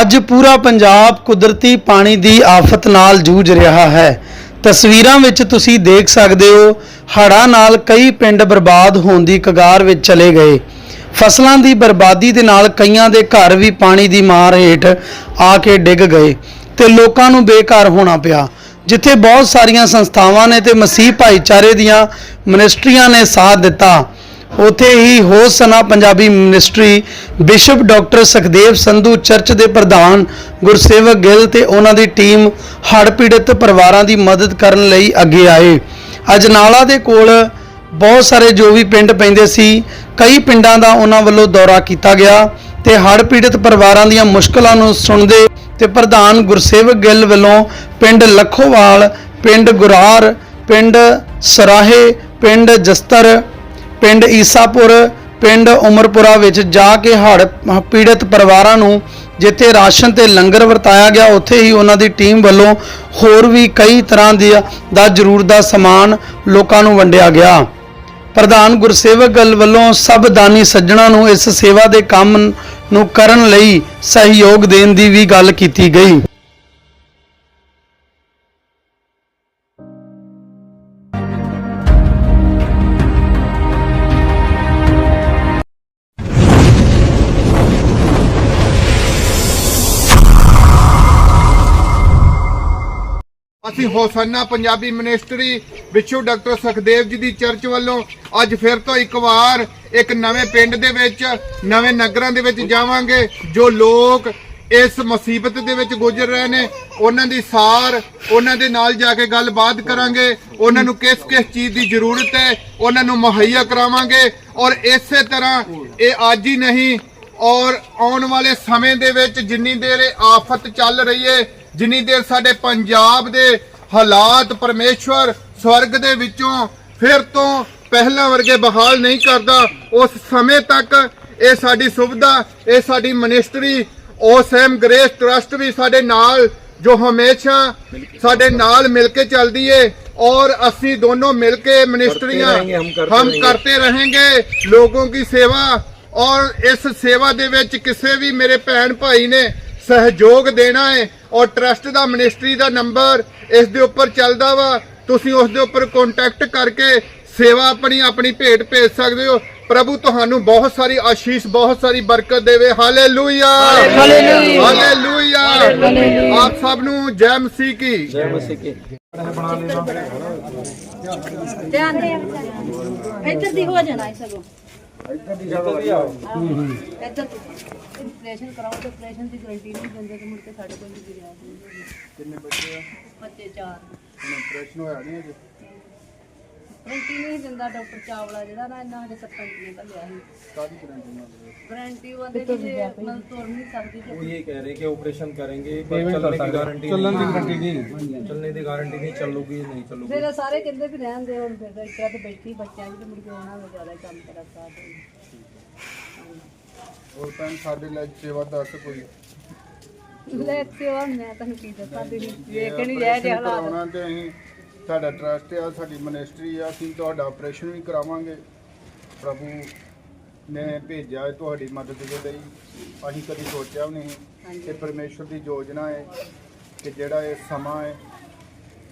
ਅੱਜ ਪੂਰਾ ਪੰਜਾਬ ਕੁਦਰਤੀ ਪਾਣੀ ਦੀ ਆਫਤ ਨਾਲ ਜੂਝ ਰਿਹਾ ਹੈ। ਤਸਵੀਰਾਂ ਵਿੱਚ ਤੁਸੀਂ ਦੇਖ ਸਕਦੇ ਹੋ, ਹੜ੍ਹਾਂ ਨਾਲ ਕਈ ਪਿੰਡ ਬਰਬਾਦ ਹੋਣ ਦੀ ਕਗਾਰ ਵਿੱਚ ਚਲੇ ਗਏ। ਫਸਲਾਂ ਦੀ ਬਰਬਾਦੀ ਦੇ ਨਾਲ ਕਈਆਂ ਦੇ ਘਰ ਵੀ ਪਾਣੀ ਦੀ ਮਾਰ ਹੇਠ ਆ ਕੇ ਡਿੱਗ ਗਏ ਤੇ ਲੋਕਾਂ ਨੂੰ ਬੇਕਾਰ ਹੋਣਾ ਪਿਆ। ਜਿੱਥੇ ਬਹੁਤ ਸਾਰੀਆਂ ਸੰਸਥਾਵਾਂ ਨੇ ਤੇ ਮਸੀਹ ਭਾਈਚਾਰੇ ਦੀਆਂ ਮਿਨਿਸਟਰੀਆਂ ਨੇ ਸਾਥ ਦਿੱਤਾ। ਉਥੇ ਹੀ Hosanna Punjabi ministry bishop doctor Sukhdev Sandhu church ਦੇ ਪ੍ਰਧਾਨ ਗੁਰਸੇਵਕ ਗਿੱਲ ਤੇ ਉਹਨਾਂ ਦੀ ਟੀਮ ਹੜ੍ਹ ਪੀੜਤ ਪਰਿਵਾਰਾਂ ਦੀ ਮਦਦ ਕਰਨ ਲਈ ਅੱਗੇ ਆਏ। ਅਜਨਾਲਾ ਦੇ ਕੋਲ ਬਹੁਤ ਸਾਰੇ ਜੋ ਵੀ ਪਿੰਡ ਪੈਂਦੇ ਸੀ, ਕਈ ਪਿੰਡਾਂ ਦਾ ਉਹਨਾਂ ਵੱਲੋਂ ਦੌਰਾ ਕੀਤਾ ਗਿਆ ਤੇ ਹੜ੍ਹ ਪੀੜਤ ਪਰਿਵਾਰਾਂ ਦੀਆਂ ਮੁਸ਼ਕਲਾਂ ਨੂੰ ਸੁਣਦੇ ਤੇ ਪ੍ਰਧਾਨ ਗੁਰਸੇਵਕ ਗਿੱਲ ਵੱਲੋਂ ਪਿੰਡ ਲੱਖੋਵਾਲ, ਪਿੰਡ ਗੁਰਾਰ, ਪਿੰਡ ਸਰਾਹੇ, ਪਿੰਡ ਜਸਤਰ ਪਿੰਡ ਈਸਾਪੁਰ, ਪਿੰਡ ਉਮਰਪੁਰਾ ਵਿੱਚ ਜਾ ਕੇ ਹੜ੍ਹ ਪੀੜਤ ਪਰਿਵਾਰਾਂ ਨੂੰ ਜਿੱਥੇ ਰਾਸ਼ਨ ਤੇ ਲੰਗਰ ਵਰਤਾਇਆ ਗਿਆ, ਉੱਥੇ ਹੀ ਉਹਨਾਂ ਦੀ ਟੀਮ ਵੱਲੋਂ ਹੋਰ ਵੀ ਕਈ ਤਰ੍ਹਾਂ ਦੀ ਦਾ ਜ਼ਰੂਰ ਦਾ ਸਮਾਨ ਲੋਕਾਂ ਨੂੰ ਵੰਡਿਆ ਗਿਆ। ਪ੍ਰਧਾਨ ਗੁਰਸੇਵਕ ਗੱਲ ਵੱਲੋਂ ਸਭ ਦਾਨੀ ਸੱਜਣਾ ਨੂੰ ਇਸ ਸੇਵਾ ਦੇ ਕੰਮ ਨੂੰ ਕਰਨ ਲਈ ਸਹਿਯੋਗ ਦੇਣ ਦੀ ਵੀ ਗੱਲ ਕੀਤੀ ਗਈ। ਅਸੀਂ ਹੋਸੰਨਾ ਪੰਜਾਬੀ ਮਿਨਿਸਟਰੀ ਵਿਸ਼ੂ ਡਾਕਟਰ ਸੁਖਦੇਵ ਜੀ ਦੀ ਚਰਚ ਵੱਲੋਂ ਅੱਜ ਫਿਰ ਤੋਂ ਇੱਕ ਵਾਰ ਇੱਕ ਨਵੇਂ ਪਿੰਡ ਦੇ ਵਿੱਚ, ਨਵੇਂ ਨਗਰਾਂ ਦੇ ਵਿੱਚ ਜਾਵਾਂਗੇ ਜੋ ਲੋਕ ਇਸ ਮੁਸੀਬਤ ਦੇ ਵਿੱਚ ਗੁਜ਼ਰ ਰਹੇ ਨੇ। ਉਹਨਾਂ ਦੀ ਸਾਰ, ਉਹਨਾਂ ਦੇ ਨਾਲ ਜਾ ਕੇ ਗੱਲਬਾਤ ਕਰਾਂਗੇ। ਉਹਨਾਂ ਨੂੰ ਕਿਸ ਕਿਸ ਚੀਜ਼ ਦੀ ਜ਼ਰੂਰਤ ਹੈ, ਉਹਨਾਂ ਨੂੰ ਮੁਹੱਈਆ ਕਰਾਵਾਂਗੇ। ਔਰ ਇਸੇ ਤਰ੍ਹਾਂ ਇਹ ਅੱਜ ਹੀ ਨਹੀਂ, ਔਰ ਆਉਣ ਵਾਲੇ ਸਮੇਂ ਦੇ ਵਿੱਚ ਜਿੰਨੀ ਦੇਰ ਇਹ ਆਫਤ ਚੱਲ ਰਹੀ ਹੈ ਜਿੰਨੀ ਦੇਰ ਸਾਡੇ ਪੰਜਾਬ ਦੇ ਹਾਲਾਤ ਪਰਮੇਸ਼ਵਰ ਸਵਰਗ ਦੇ ਵਿੱਚੋਂ ਫਿਰ ਤੋਂ ਪਹਿਲਾਂ ਵਰਗੇ ਬਹਾਲ ਨਹੀਂ ਕਰਦਾ ਉਸ ਸਮੇਂ ਤੱਕ ਇਹ ਸਾਡੀ ਸੁਵਿਧਾ ਇਹ ਸਾਡੀ ਮਨਿਸਟਰੀ ਉਹ ਸੇਮ ਗਰੇਸ ਟਰਸਟ ਵੀ ਸਾਡੇ ਨਾਲ ਜੋ ਹਮੇਸ਼ਾ ਸਾਡੇ ਨਾਲ ਮਿਲ ਕੇ ਚੱਲਦੀ ਏ ਔਰ ਅਸੀਂ ਦੋਨੋਂ ਮਿਲ ਕੇ ਮਨਿਸਟਰੀਆਂ ਹਮ ਕਰਤੇ ਰਹੇਗੇ। ਲੋਕਾਂ ਦੀ ਸੇਵਾ ਔਰ ਇਸ ਸੇਵਾ ਦੇ ਵਿੱਚ ਕਿਸੇ ਵੀ ਮੇਰੇ ਭੈਣ ਭਾਈ ਨੇ ਸਹਿਯੋਗ ਦੇਣਾ ਹੈ ਔਰ ਟਰਸਟ ਦਾ ਮਿਨਿਸਟਰੀ ਦਾ ਨੰਬਰ ਇਸ ਦੇ ਉੱਪਰ ਚੱਲਦਾ ਵਾ। ਤੁਸੀਂ ਉਸ ਦੇ ਉੱਪਰ ਕੰਟੈਕਟ ਕਰਕੇ ਸੇਵਾ ਆਪਣੀ ਆਪਣੀ ਭੇਟ ਭੇਜ ਸਕਦੇ ਹੋ। ਪ੍ਰਭੂ ਤੁਹਾਨੂੰ ਬਹੁਤ ਸਾਰੀ ਆਸ਼ੀਸ਼ ਬਹੁਤ ਸਾਰੀ ਬਰਕਤ ਦੇਵੇ। ਹਾਲੇਲੂਇਆ ਹਾਲੇਲੂਇਆ ਆਪ ਸਭ ਨੂੰ ਜੈ ਮਸੀਹ ਕੀ। ਧਿਆਨ ਦੇ। ਇੱਧਰ ਦੀ ਹੋ ਜਾਣਾ ਹੈ ਸਗੋਂ। ਇੱਧਰ ਦੀ ਇੱਧਰ ਦੀ ਆਪਰੇਸ਼ਨ ਕਰਾਓ ਤੇ ਆਪਰੇਸ਼ਨ ਦੀ ਗਾਰੰਟੀ ਨਹੀਂ ਦਿੰਦੇ ਤੇ ਮੁੜ ਕੇ ਸਾਡੇ ਕੋਲ ਨਹੀਂ ਗਿਰਿਆ। ਕਿੰਨੇ ਬੱਚੇ ਆ? ਬੱਚੇ ਚਾਰ। ਆਪਰੇਸ਼ਨ ਹੋਇਆ ਨਹੀਂ ਅਜੇ? ਗਾਰੰਟੀ ਨਹੀਂ ਦਿੰਦਾ ਡਾਕਟਰ ਚਾਵਲਾ ਜਿਹੜਾ ਨਾ ਇਹਨਾਂ ਦੇ ਸਰਪੰਚ ਨੇ ਘੱਲਿਆ ਸੀ ਕਾਦੀ ਗਰੰਟੀ ਨਾਲ ਗਾਰੰਟੀ ਉਹਦੇ ਕਿ ਜੇ ਮਤਲਬ ਤੁਰ ਨਹੀਂ ਸਕਦੀ ਤੇ वो ये कह रहे हैं कि ऑपरेशन करेंगे पर चलने की गारंटी चलने की गारंटी नहीं चलने की गारंटी नहीं चलोगी नहीं चलोगी ਫਿਰ ਸਾਰੇ ਕਹਿੰਦੇ ਵੀ ਰਹਿਣ ਦੇ ਹੁਣ ਫਿਰ ਇਸ ਤਰ੍ਹਾਂ ਤੇ ਬੈਠੀ ਬੱਚਿਆਂ ਦੀ ਤੇ ਮੁੜ ਕੇ ਉਹਨਾਂ ਨੂੰ ਜ਼ਿਆਦਾ ਕੰਮ ਕਰਾ ਸਾਥ ਹੋਰ ਭੈਣ ਸਾਡੇ ਲਈ ਸੇਵਾ ਦੱਸ ਕੋਈ ਲੈ ਸੇਵਾ ਮੈਂ ਤੁਹਾਨੂੰ ਕੀ ਦੱਸਾਂ ਤੁਸੀਂ ਵੇਖ ਕੇ ਨਹੀਂ ਰਹਿ ਜੇ ਹਾਲਾਤ ਕਰਾਉਣਾ ਤੇ ਅਸੀਂ ਸਾਡਾ ਟਰਸਟ ਆ ਸਾਡੀ ਮਿਨਿਸਟਰੀ ਆ ਅਸੀਂ ਤੁਹਾਡਾ ਆਪਰੇਸ਼ਨ ਵੀ ਕਰਾਵਾਂਗੇ। ਪ੍ਰਭੂ ਨੇ ਭੇਜਿਆ ਹੈ ਤੁਹਾਡੀ ਮਦਦ ਦੇ ਲਈ। ਅਸੀਂ ਕਦੀ ਸੋਚਿਆ ਵੀ ਨਹੀਂ ਕਿ ਪਰਮੇਸ਼ਵਰ ਦੀ ਯੋਜਨਾ ਹੈ ਕਿ ਜਿਹੜਾ ਇਹ ਸਮਾਂ ਹੈ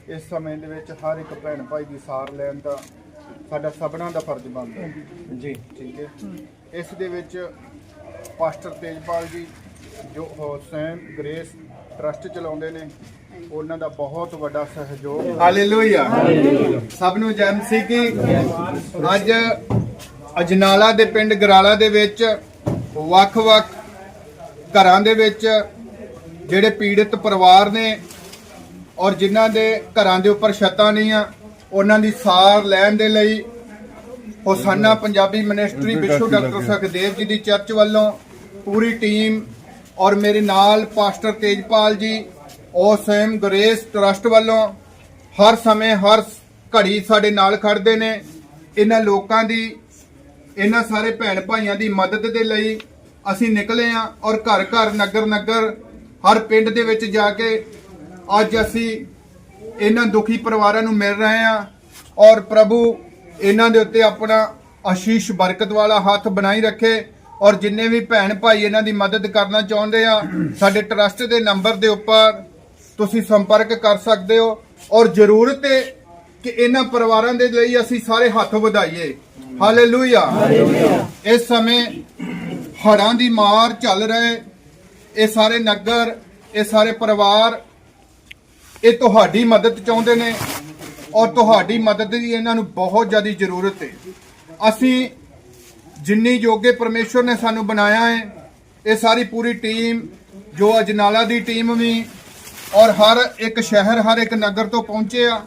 ਇਸ ਸਮੇਂ ਦੇ ਵਿੱਚ ਹਰ ਇੱਕ ਭੈਣ ਭਾਈ ਦੀ ਸਾਰ ਲੈਣ ਦਾ ਸਾਡਾ ਸਭਨਾਂ ਦਾ ਫਰਜ਼ ਬਣਦਾ ਹੈ। जी ਠੀਕ ਹੈ। ਇਸ ਦੇ ਵਿੱਚ ਪਾਸਟਰ ਤੇਜਪਾਲ ਜੀ ਜੋ ਹੋਸੈਨ ਗ੍ਰੇਸ ਟਰਸਟ ਚਲਾਉਂਦੇ ਨੇ। ਉਹਨਾਂ ਦਾ ਬਹੁਤ ਵੱਡਾ ਸਹਿਯੋਗ ਹਾਲੇਲੂਇਆ। ਸਭ ਨੂੰ ਜੈ ਮਸੀਹ ਕੀ ਅੱਜ ਅਜਨਾਲਾ ਦੇ ਪਿੰਡ ਗਰਾਲਾ ਦੇ ਵਿੱਚ ਵੱਖ-ਵੱਖ ਘਰਾਂ ਦੇ ਵਿੱਚ ਜਿਹੜੇ ਪੀੜਿਤ ਪਰਿਵਾਰ ਨੇ ਔਰ ਜਿਨ੍ਹਾਂ ਦੇ ਘਰਾਂ ਦੇ ਉੱਪਰ ਛੱਤਾਂ ਨਹੀਂ ਆ ਉਹਨਾਂ ਦੀ ਸਾਰ ਲੈਣ ਦੇ ਲਈ ਹੋਸਾਨਾ ਪੰਜਾਬੀ ਮਿਨਿਸਟਰੀ ਵਿਸ਼ੂ ਡਾਕਟਰ ਸੁਖਦੇਵ ਜੀ ਦੀ ਚਰਚ ਵੱਲੋਂ ਪੂਰੀ ਟੀਮ ਔਰ ਮੇਰੇ ਨਾਲ ਪਾਸਟਰ ਤੇਜਪਾਲ ਜੀ ਉਹ ਸਵੈਮ ਗ੍ਰੇਸ ਟਰਸਟ ਵੱਲੋਂ ਹਰ ਸਮੇਂ ਹਰ ਘੜੀ ਸਾਡੇ ਨਾਲ ਖੜਦੇ ਨੇ। ਇਹਨਾਂ ਲੋਕਾਂ ਦੀ, ਇਹਨਾਂ ਸਾਰੇ ਭੈਣ ਭਾਈਆਂ ਦੀ ਮਦਦ ਦੇ ਲਈ ਅਸੀਂ ਨਿਕਲੇ ਆ ਔਰ ਘਰ ਘਰ, ਨਗਰ ਨਗਰ, ਹਰ ਪਿੰਡ ਦੇ ਵਿੱਚ ਜਾ ਕੇ ਅੱਜ ਅਸੀਂ ਇਹਨਾਂ ਦੁਖੀ ਪਰਿਵਾਰਾਂ ਨੂੰ ਮਿਲ ਰਹੇ ਆ ਔਰ ਪ੍ਰਭੂ ਇਹਨਾਂ ਦੇ ਉੱਤੇ ਆਪਣਾ ਆਸ਼ੀਸ਼ ਬਰਕਤ ਵਾਲਾ ਹੱਥ ਬਣਾਈ ਰੱਖੇ ਔਰ ਜਿੰਨੇ ਵੀ ਭੈਣ ਭਾਈ ਇਹਨਾਂ ਦੀ ਮਦਦ ਕਰਨਾ ਚਾਹੁੰਦੇ ਆ, ਸਾਡੇ ਟਰਸਟ ਦੇ ਨੰਬਰ ਦੇ ਉੱਪਰ ਤੁਸੀਂ ਸੰਪਰਕ ਕਰ ਸਕਦੇ ਹੋ ਔਰ ਜ਼ਰੂਰਤ ਹੈ ਕਿ ਇਹਨਾਂ ਪਰਿਵਾਰਾਂ ਦੇ ਲਈ ਅਸੀਂ ਸਾਰੇ ਹੱਥ ਵਧਾਈਏ। ਹਾਲੇਲੂਇਆ ਇਸ ਸਮੇਂ ਹੜ੍ਹਾਂ ਦੀ ਮਾਰ ਚੱਲ ਰਹੇ ਇਹ ਸਾਰੇ ਨਗਰ ਇਹ ਸਾਰੇ ਪਰਿਵਾਰ ਇਹ ਤੁਹਾਡੀ ਮਦਦ ਚਾਹੁੰਦੇ ਨੇ ਔਰ ਤੁਹਾਡੀ ਮਦਦ ਦੀ ਇਹਨਾਂ ਨੂੰ ਬਹੁਤ ਜ਼ਿਆਦਾ ਜ਼ਰੂਰਤ ਹੈ। ਅਸੀਂ ਜਿੰਨੀ ਯੋਗੇ ਪਰਮੇਸ਼ਵਰ ਨੇ ਸਾਨੂੰ ਬਣਾਇਆ ਹੈ ਇਹ ਸਾਰੀ ਪੂਰੀ ਟੀਮ ਜੋ ਅਜਨਾਲਾ ਦੀ ਟੀਮ ਵੀ ਔਰ ਹਰ ਇੱਕ ਸ਼ਹਿਰ ਹਰ ਇੱਕ ਨਗਰ ਤੋਂ ਪਹੁੰਚੇ ਆ।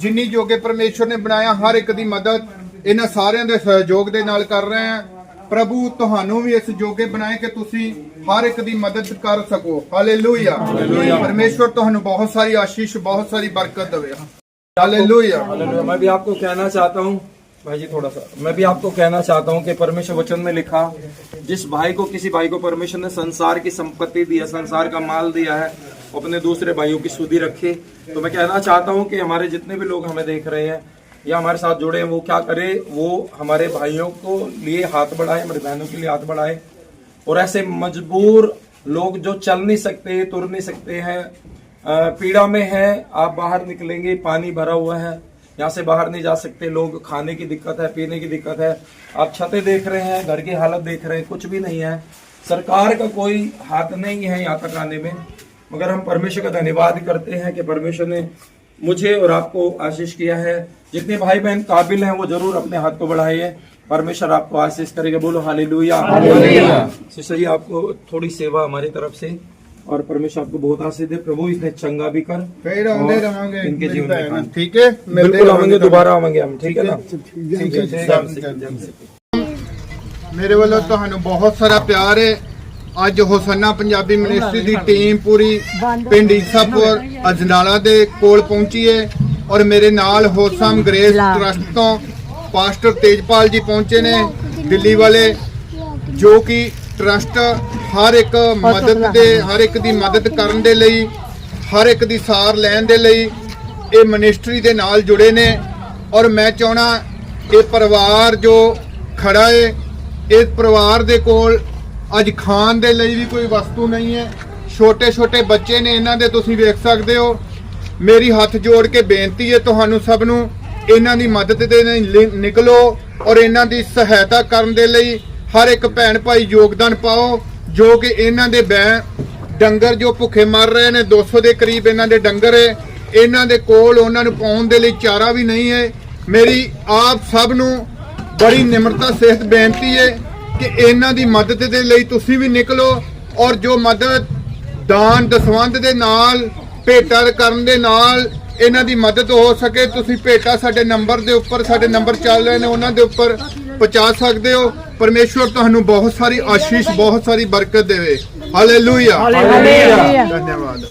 ਜਿੰਨੀ ਜੋਗੇ ਪਰਮੇਸ਼ਰ ਨੇ ਬਣਾਇਆ ਹਰ ਇੱਕ ਦੀ ਮਦਦ ਇਹਨਾਂ ਸਾਰਿਆਂ ਦੇ ਸਹਿਯੋਗ ਦੇ ਨਾਲ ਕਰ ਰਹੇ ਆ। ਪ੍ਰਭੂ ਤੁਹਾਨੂੰ ਵੀ ਇਸ ਜੋਗੇ ਬਣਾਏ ਕਿ ਤੁਸੀਂ ਹਰ ਇੱਕ ਦੀ ਮਦਦ ਕਰ ਸਕੋ। ਹਾਲੇਲੂਇਆ ਪਰਮੇਸ਼ਰ ਤੁਹਾਨੂੰ ਬਹੁਤ ਸਾਰੀ ਆਸ਼ੀਸ਼ ਬਹੁਤ ਸਾਰੀ ਬਰਕਤ ਦੇਵੇ। ਹਾਲੇਲੂਇਆ ਮੈਂ ਵੀ ਆਪਕੋ ਕਹਿਣਾ ਚਾਹਤਾ ਹੂੰ। भाई जी, थोड़ा सा। मैं भी आपको कहना चाहता हूँ कि परमेश्वर वचन में लिखा, जिस भाई को, किसी भाई को परमेश्वर ने संसार की संपत्ति दी है, संसार का माल दिया है अपने दूसरे भाइयों की सुधि रखे। तो मैं कहना चाहता हूँ कि हमारे जितने भी लोग हमें देख रहे हैं या हमारे साथ जुड़े हैं, वो क्या करे, वो हमारे भाइयों को लिए हाथ बढ़ाए, हमारी बहनों के लिए हाथ बढ़ाए। और ऐसे मजबूर लोग जो चल नहीं सकते, तुर नहीं सकते हैं पीड़ा में है, आप बाहर निकलेंगे, पानी भरा हुआ है यहाँ से बाहर नहीं जा सकते लोग खाने की दिक्कत है पीने की दिक्कत है। आप छतें देख रहे हैं घर की हालत देख रहे हैं कुछ भी नहीं है। सरकार का कोई हाथ नहीं है यहाँ तक आने में। मगर हम परमेश्वर का धन्यवाद करते हैं कि परमेश्वर ने मुझे और आपको आशीष किया है। जितने भाई बहन काबिल हैं वो ज़रूर अपने हाथ को बढ़ाइए। परमेश्वर आपको आशीष करेगा। बोलो हालेलुया। सिस्टर जी आपको थोड़ी सेवा हमारी तरफ़ से। और परमेश्वर आपको बहुत आशीष दे प्रभु इसने चंगा भी कर ਫੇਰ ਆਉਂਦੇ और ਰਵਾਂਗੇ इनके ਮੇਰੀ जीवन में ਭੈਣ, काम। ਠੀਕ ਹੈ ਮਿਲਦੇ बिल्कुल ਰਹਾਂਗੇ आवेंगे दोबारा आवेंगे हम ठीक है ना ठीक है, ठीक है जय जय मसीह, मसीह, जय जय मसीह। ਮੇਰੇ ਵੱਲੋਂ ਤੁਹਾਨੂੰ ਬਹੁਤ ਸਾਰਾ ਪਿਆਰ ਹੈ ਅੱਜ ਹੋਸੰਨਾ ਪੰਜਾਬੀ ਮਿਨਿਸਟਰੀ ਦੀ ਟੀਮ ਪੂਰੀ ਪਿੰਡ ਈਸਾਪੁਰ ਅਜਨਾਲਾ ਦੇ ਕੋਲ ਪਹੁੰਚੀ ਹੈ ਔਰ ਮੇਰੇ ਨਾਲ ਹੋਸਮ ਗ੍ਰੇਸ ਟਰਸਟ ਤੋਂ ਪਾਸਟਰ ਤੇਜਪਾਲ ਜੀ ਪਹੁੰਚੇ ਨੇ ਦਿੱਲੀ ਵਾਲੇ ਜੋ ਕਿ ਟਰਸਟ ਹਰ ਇੱਕ ਮਦਦ ਦੇ, ਹਰ ਇੱਕ ਦੀ ਮਦਦ ਕਰਨ ਦੇ ਲਈ, ਹਰ ਇੱਕ ਦੀ ਸਾਰ ਲੈਣ ਦੇ ਲਈ ਇਹ ਮਿਨਿਸਟਰੀ ਦੇ ਨਾਲ ਜੁੜੇ ਨੇ। ਔਰ ਮੈਂ ਚਾਹਣਾ ਇਹ ਪਰਿਵਾਰ ਜੋ ਖੜਾ ਹੈ ਇਸ ਪਰਿਵਾਰ ਦੇ ਕੋਲ ਅੱਜ ਖਾਣ ਦੇ ਲਈ ਵੀ ਕੋਈ ਵਸਤੂ ਨਹੀਂ ਹੈ। ਛੋਟੇ ਛੋਟੇ ਬੱਚੇ ਨੇ ਇਹਨਾਂ ਦੇ, ਤੁਸੀਂ ਵੇਖ ਸਕਦੇ ਹੋ। ਮੇਰੀ ਹੱਥ ਜੋੜ ਕੇ ਬੇਨਤੀ ਹੈ ਤੁਹਾਨੂੰ ਸਭ ਨੂੰ, ਇਹਨਾਂ ਦੀ ਮਦਦ ਦੇ ਲਈ ਨਿਕਲੋ ਔਰ ਇਹਨਾਂ ਦੀ ਸਹਾਇਤਾ ਕਰਨ ਦੇ ਲਈ ਹਰ ਇੱਕ ਭੈਣ ਭਾਈ ਯੋਗਦਾਨ ਪਾਓ, ਜੋ ਕਿ ਇਹਨਾਂ ਦੇ ਬੈ ਡੰਗਰ ਜੋ ਭੁੱਖੇ ਮਰ ਰਹੇ ਨੇ 200 ਦੇ ਕਰੀਬ ਇਹਨਾਂ ਦੇ ਡੰਗਰ ਹੈ। ਇਹਨਾਂ ਦੇ ਕੋਲ ਉਹਨਾਂ ਨੂੰ ਪਾਉਣ ਦੇ ਲਈ ਚਾਰਾ ਵੀ ਨਹੀਂ ਹੈ। ਮੇਰੀ ਆਪ ਸਭ ਨੂੰ ਬੜੀ ਨਿਮਰਤਾ, ਸਹਿਤ ਬੇਨਤੀ ਹੈ ਕਿ ਇਹਨਾਂ ਦੀ ਮਦਦ ਦੇ ਲਈ ਤੁਸੀਂ ਵੀ ਨਿਕਲੋ ਔਰ ਜੋ ਮਦਦ ਦਾਨ ਦਸਵੰਦ ਦੇ ਨਾਲ, ਭੇਟਾ ਕਰਨ ਦੇ ਨਾਲ ਇਹਨਾਂ ਦੀ ਮਦਦ ਹੋ ਸਕੇ, ਤੁਸੀਂ ਭੇਟਾ ਸਾਡੇ ਨੰਬਰ ਦੇ ਉੱਪਰ, ਸਾਡੇ ਨੰਬਰ ਚੱਲ ਰਹੇ ਨੇ ਉਹਨਾਂ ਦੇ ਉੱਪਰ ਪਹੁੰਚਾ ਸਕਦੇ ਹੋ। ਪਰਮੇਸ਼ਵਰ ਤੁਹਾਨੂੰ ਬਹੁਤ ਸਾਰੀ ਆਸ਼ੀਸ਼ ਬਹੁਤ ਸਾਰੀ ਬਰਕਤ ਦੇਵੇ। ਹਾਲੇਲੂਇਆ ਧੰਨਵਾਦ।